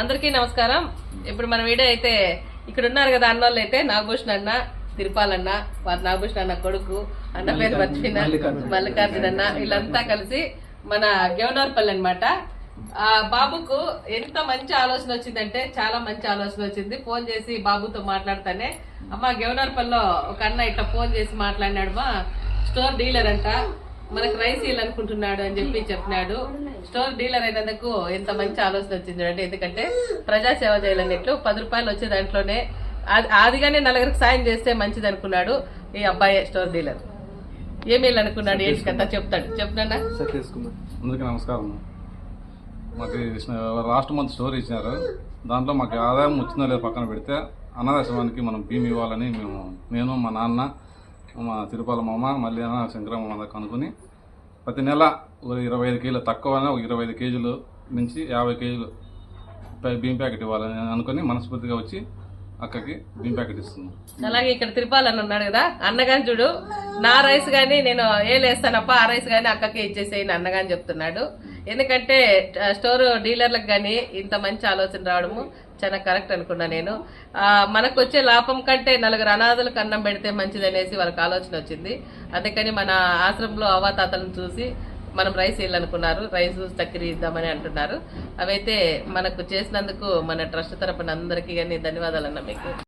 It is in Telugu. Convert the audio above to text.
అందరికీ నమస్కారం. ఇప్పుడు మన వీడియో అయితే ఇక్కడ ఉన్నారు కదా అన్నోళ్ళు అయితే నాగభూషణ్ అన్న తిరుపాలన్న వారి నాగభూషణ్ అన్న కొడుకు అన్న పేరు మర్చిపోయిన మల్లికార్జున. అన్న వీళ్ళంతా కలిసి మన గెవనార్పల్లి అన్నమాట. ఆ బాబుకు ఎంత మంచి ఆలోచన వచ్చిందంటే చాలా మంచి ఆలోచన వచ్చింది. ఫోన్ చేసి బాబుతో మాట్లాడతానే అమ్మ గెవనార్పల్లిలో ఒక అన్న ఇట్లా ఫోన్ చేసి మాట్లాడినాడు మా స్టోర్ డీలర్ అంట. మనకు రైస్ ఇవ్వాలనుకుంటున్నాడు అని చెప్పి చెప్పినాడు. స్టోర్ డీలర్ అయినందుకు ఎంత మంచి ఆలోచన వచ్చింది అంటే ఎందుకంటే ప్రజాసేవ చేయాలన్నట్లు పది రూపాయలు వచ్చే దాంట్లోనే అది- ఆదిగానే నలుగురికి సాయం చేస్తే మంచిది అనుకున్నాడు ఈ అబ్బాయి స్టోర్ డీలర్. ఏమి అనుకున్నాడు ఏంటి కదా చెప్తాడు. చెప్తున్నా అందరికీ నమస్కారం. మాకు లాస్ట్ మంత్ స్టోర్ ఇచ్చినారు. దాంట్లో మాకు ఆదాయం వచ్చిందో లేదో పక్కన పెడితే అనాథాశ్రమానికి మనం భీమి ఇవ్వాలని మేము నేను మా నాన్న మా తిరుపతి మామ మళ్ళీ శంకరమ్మ అందరికి అనుకుని ప్రతి నెల ఒక ఇరవై ఐదు కేజీలు తక్కువనే ఒక ఇరవై ఐదు కేజీలు నుంచి యాభై కేజీలు బియ్యం ప్యాకెట్ ఇవ్వాలని అనుకుని మనస్ఫూర్తిగా వచ్చి అక్కకి బియ్యం ప్యాకెట్ ఇస్తున్నాం. అలాగే ఇక్కడ తిరుపాలని ఉన్నాడు కదా అన్నగాని చూడు నా రైస్ కానీ నేను ఏలేస్తానప్ప ఆ రైస్ కానీ అక్కకి ఇచ్చేసేయని అన్నగాని చెప్తున్నాడు. ఎందుకంటే స్టోర్ డీలర్లకు కానీ ఇంత మంచి ఆలోచన రావడము చాలా కరెక్ట్ అనుకున్నా నేను. మనకు వచ్చే లాభం కంటే నలుగురు అనాథలకు అన్నం పెడితే మంచిది అనేసి వాళ్ళకి ఆలోచన వచ్చింది. అందుకని మన ఆశ్రమంలో అవాతాతలను చూసి మనం రైస్ వేయాలనుకున్నారు రైస్ చక్కెర ఇద్దామని అంటున్నారు. అవైతే మనకు చేసినందుకు మన ట్రస్ట్ తరపున అందరికీ కానీ ధన్యవాదాలు అన్న మీకు.